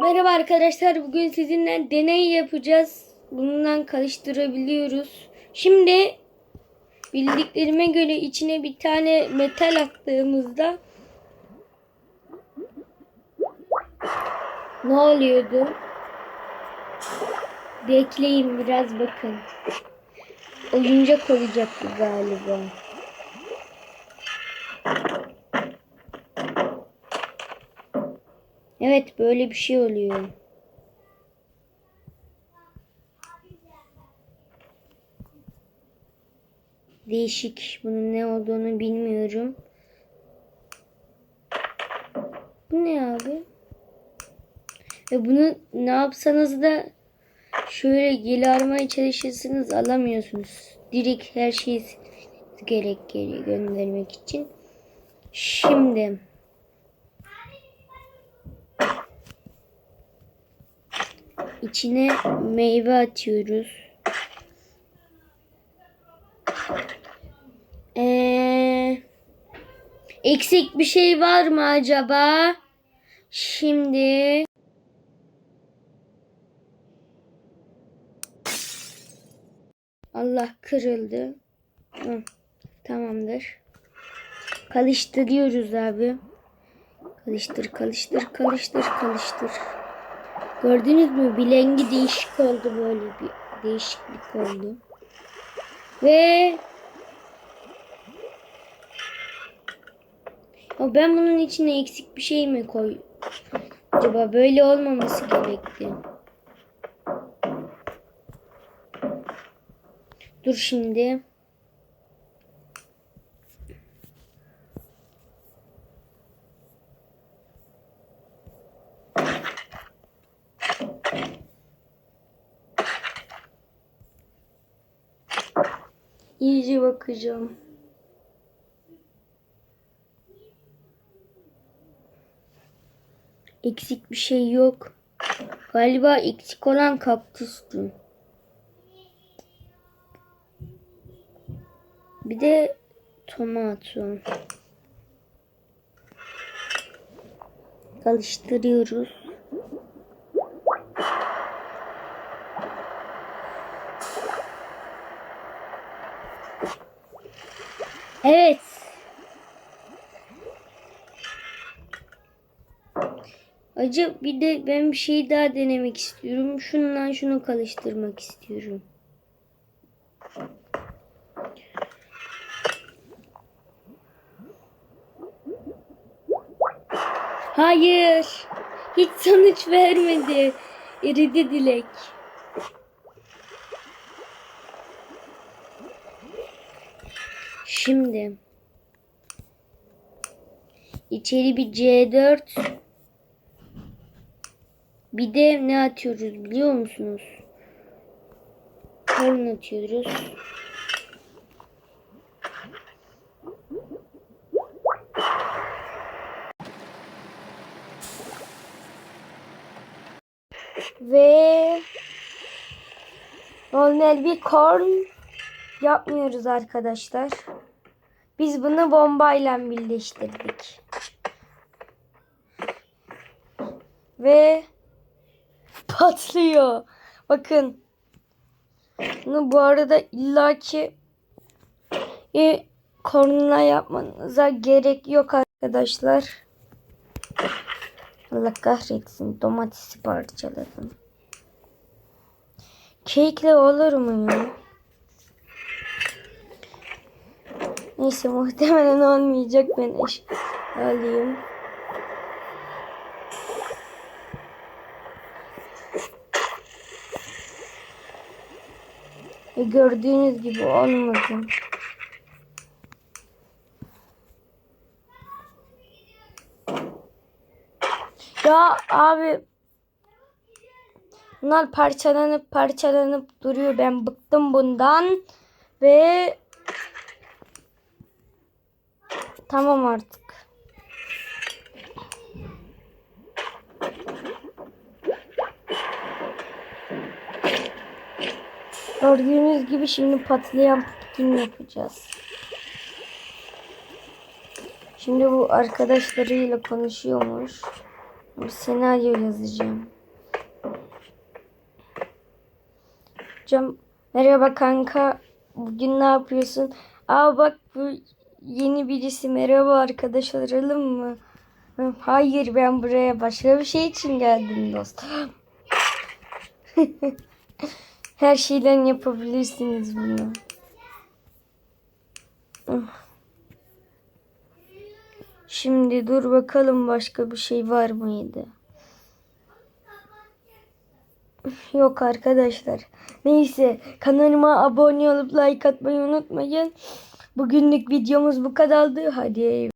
Merhaba arkadaşlar. Bugün sizinle deney yapacağız. Bundan karıştırabiliyoruz. Şimdi bildiklerime göre içine bir tane metal attığımızda ne oluyordu? Bekleyin biraz bakın. Oyuncak olacak bu galiba. Evet böyle bir şey oluyor. Değişik. Bunun ne olduğunu bilmiyorum. Bu ne abi? Ve bunu ne yapsanız da şöyle geri aramaya çalışırsınız alamıyorsunuz. Direkt her şeyi gerek geri göndermek için. Şimdi içine meyve atıyoruz. Ee, eksik bir şey var mı acaba? Şimdi Allah kırıldı. Hı, tamamdır. Karıştırıyoruz abi. Karıştır, karıştır, karıştır, karıştır. Gördünüz mü? Bilengi değişik oldu böyle bir değişiklik oldu. Ve ya ben bunun içine eksik bir şey mi koy? Acaba böyle olmaması gerekti. Dur şimdi. İyice bakacağım. Eksik bir şey yok. Galiba eksik olan kaktüstü. Bir de tomato. Karıştırıyoruz. Evet. Acı bir de ben bir şey daha denemek istiyorum. Şundan şunu karıştırmak istiyorum. Hayır. Hiç sonuç vermedi. Eridi dilek. Şimdi içeri bir C4 bir de ne atıyoruz biliyor musunuz? Korn atıyoruz. Ve normal bir korn yapmıyoruz arkadaşlar. Biz bunu bombayla birleştirdik. Ve patlıyor. Bakın. Bunu bu arada illaki e, kornuna yapmanıza gerek yok arkadaşlar. Allah kahretsin. Domatesi parçaladım. Kekle olur mu ya? Neyse muhtemelen olmayacak. Ben eş alayım. Ve gördüğünüz gibi olmadı. Ya abi Bunlar parçalanıp parçalanıp duruyor. Ben bıktım bundan. Ve tamam artık. Gördüğünüz gibi şimdi patlayan pumpkin yapacağız. Şimdi bu arkadaşlarıyla konuşuyormuş. Bir senaryo yazacağım. Hocam merhaba kanka. Bugün ne yapıyorsun? Aa bak bu yeni birisi. Merhaba arkadaş olalım mı? Hayır ben buraya başka bir şey için geldim dostum. Her şeyden yapabilirsiniz bunu. Şimdi dur bakalım başka bir şey var mıydı? Yok arkadaşlar. Neyse kanalıma abone olup like atmayı unutmayın. Bugünlük videomuz bu kadardı. Hadi